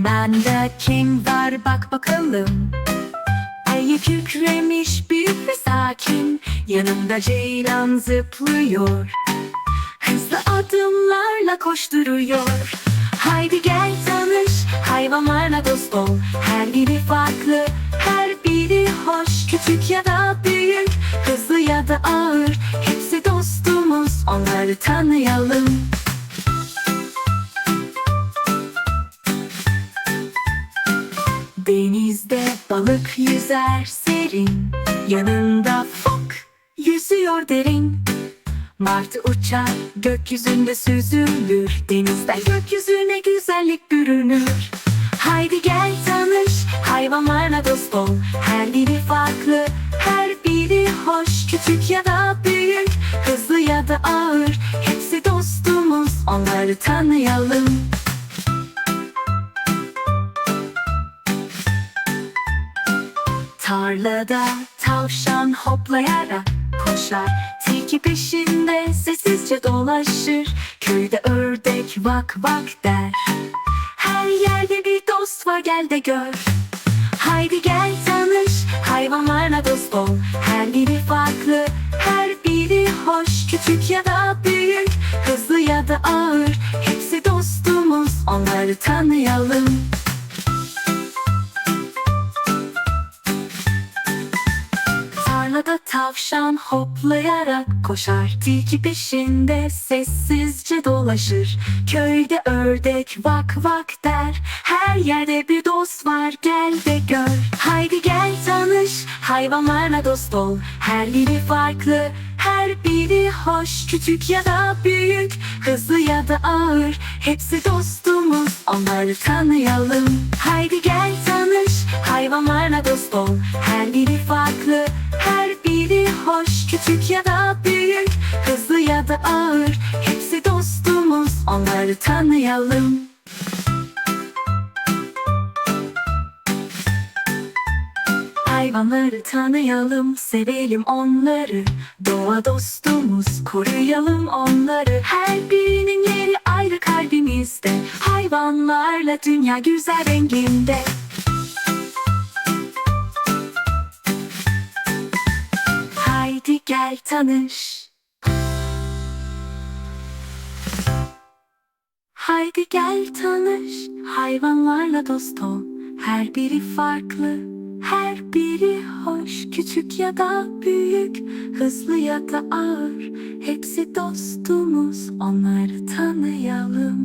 Ormanda kim var? Bak bakalım. Ayı kükremiş büyük ve sakin. Yanında ceylan zıplıyor. Hızlı adımlarla koşturuyor. Haydi gel tanış hayvanlarla dost ol. Her biri farklı her biri hoş. Küçük ya da büyük hızlı ya da ağır. Hepsi dostumuz onları tanıyalım Denizde balık yüzer serin Yanında fok yüzüyor derin. Martı uçar gökyüzünde süzülür Denizden gökyüzüne güzellik bürünür. Haydi gel tanış hayvanlarla dost ol. Her biri farklı her biri hoş. Küçük ya da büyük hızlı ya da ağır. Hepsi dostumuz onları tanıyalım Tarlada tavşan hoplayarak koşar. Tilki peşinde sessizce dolaşır. Köyde ördek vak vak der. Her yerde bir dost var gel de gör. Haydi gel tanış hayvanlarla dost ol. Her biri farklı her biri hoş. Küçük ya da büyük hızlı ya da ağır. Hepsi dostumuz onları tanıyalım Tarlada tavşan hoplayarak koşar. Tilki peşinde sessizce dolaşır. Köyde ördek vak vak der. Her yerde bir dost var gel de gör. Haydi gel tanış hayvanlarla dost ol. Her biri farklı her biri hoş. Küçük ya da büyük hızlı ya da ağır. Hepsi dostumuz onları tanıyalım. Haydi gel tanış hayvanlarla dost ol. Her biri farklı Küçük ya da büyük hızlı ya da ağır Hepsi dostumuz onları tanıyalım. Hayvanları tanıyalım, sevelim onları. Doğa dostumuz, koruyalım onları. Her birinin yeri ayrı kalbimizde. Hayvanlarla dünya güzel renginde gel tanış. Haydi gel tanış. Hayvanlarla dost ol. Her biri farklı Her biri hoş. Küçük ya da büyük Hızlı ya da ağır. Hepsi dostumuz Onları tanıyalım